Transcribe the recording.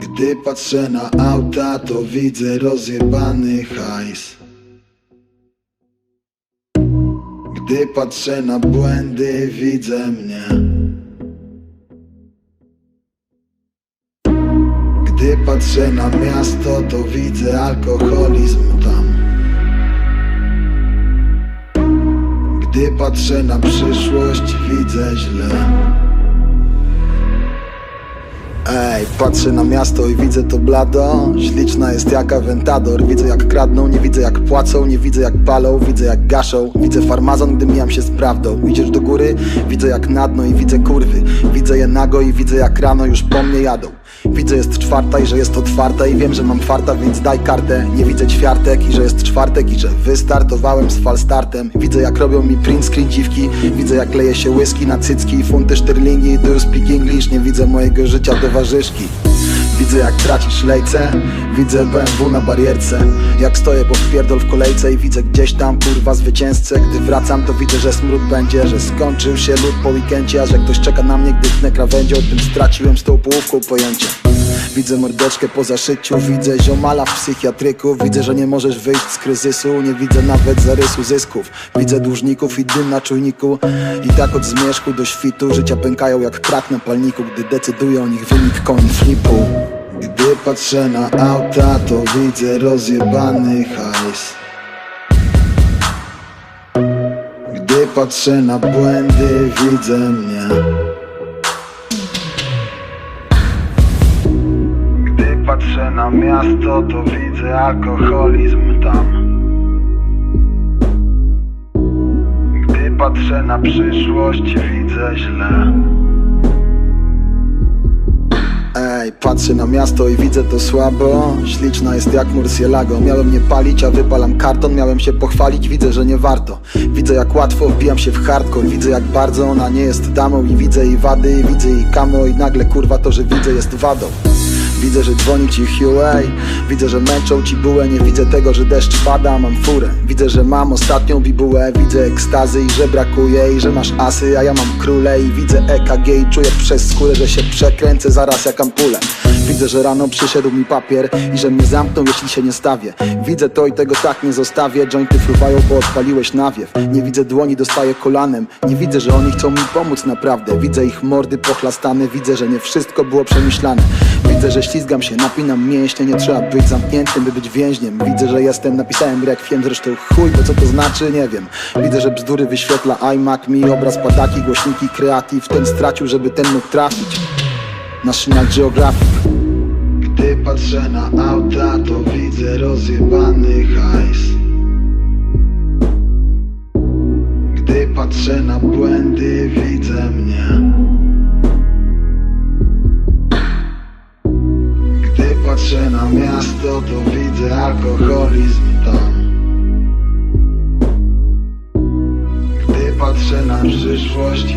Gdy patrzę na auta, to widzę rozjebany hajs. Gdy patrzę na błędy, widzę mnie. Gdy patrzę na miasto, to widzę alkoholizm tam. Gdy patrzę na przyszłość, widzę źle. Ej, patrzę na miasto i widzę to blado. Śliczna jest jak Aventador. Widzę jak kradną, nie widzę jak płacą. Nie widzę jak palą, widzę jak gaszą. Widzę farmazon, gdy mijam się z prawdą. Idziesz do góry, widzę jak na dno i widzę kurwy. Widzę je nago i widzę jak rano już po mnie jadą Widzę jest czwarta i że jest otwarta I wiem, że mam farta, więc daj kartę. Nie widzę ćwiartek i że jest czwartek I że wystartowałem z falstartem Widzę jak robią mi print screen dziwki. Widzę jak leje się whisky na cycki. Funty sztyrlingi, do you speak English. Nie widzę mojego życia towarzyszki Widzę jak tracisz lejce. Widzę BMW na barierce. Jak stoję po wpierdol w kolejce I widzę gdzieś tam kurwa zwycięzcę. Gdy wracam to widzę, że smród będzie Że skończył się lód po weekendzie A że ktoś czeka na mnie, gdy tnę krawędzią Tym straciłem z tą połówką pojęcie Widzę mordeczkę po zaszyciu Widzę ziomala w psychiatryku. Widzę, że nie możesz wyjść z kryzysu Nie widzę nawet zarysu zysków. Widzę dłużników i dym na czujniku. I tak od zmierzchu do świtu Życia pękają jak krak na palniku Gdy decyduje o nich wynik coin flipu. Gdy patrzę na auta To widzę rozjebany hajs. Gdy patrzę na błędy Widzę mnie na miasto, to widzę alkoholizm tam. Gdy patrzę na przyszłość, widzę źle. Ej, patrzę na miasto i widzę to słabo. Śliczna jest jak Murcielago Miałem nie palić, a wypalam karton. Miałem się pochwalić, widzę, że nie warto. Widzę jak łatwo wbijam się w hardcore. Widzę jak bardzo ona nie jest damą I widzę jej wady, i widzę jej kamo I nagle kurwa to, że widzę jest wadą Widzę, że dzwoni ci Huey Widzę, że męczą ci bułę. Nie widzę tego, że deszcz pada, mam furę. Widzę, że mam ostatnią bibułę. Widzę ekstazy i że brakuje I że masz asy, a ja mam króle. I widzę EKG i czuję przez skórę Że się przekręcę zaraz jak ampulę Widzę, że rano przyszedł mi papier I że mnie zamkną, jeśli się nie stawię. Widzę to i tego tak nie zostawię. Jointy fruwają, bo odpaliłeś nawiew. Nie widzę dłoni, dostaję kolanem. Nie widzę, że oni chcą mi pomóc naprawdę. Widzę ich mordy pochlastane. Widzę, że nie wszystko było przemyślane. Widzę, że ślizgam się, napinam mięśnie. Nie trzeba być zamkniętym, by być więźniem. Widzę, że jestem, napisałem rekwiem. Zresztą chuj, bo co to znaczy, nie wiem. Widzę, że bzdury wyświetla iMac. Mi obraz padaki, głośniki, kreatyw. Ten stracił, żeby ten mógł trafić National Geographic. Gdy patrzę na auta, to widzę rozjebany hajs. Gdy patrzę na błędy, widzę mnie. Gdy patrzę na miasto, to widzę alkoholizm tam. Gdy patrzę na przyszłość,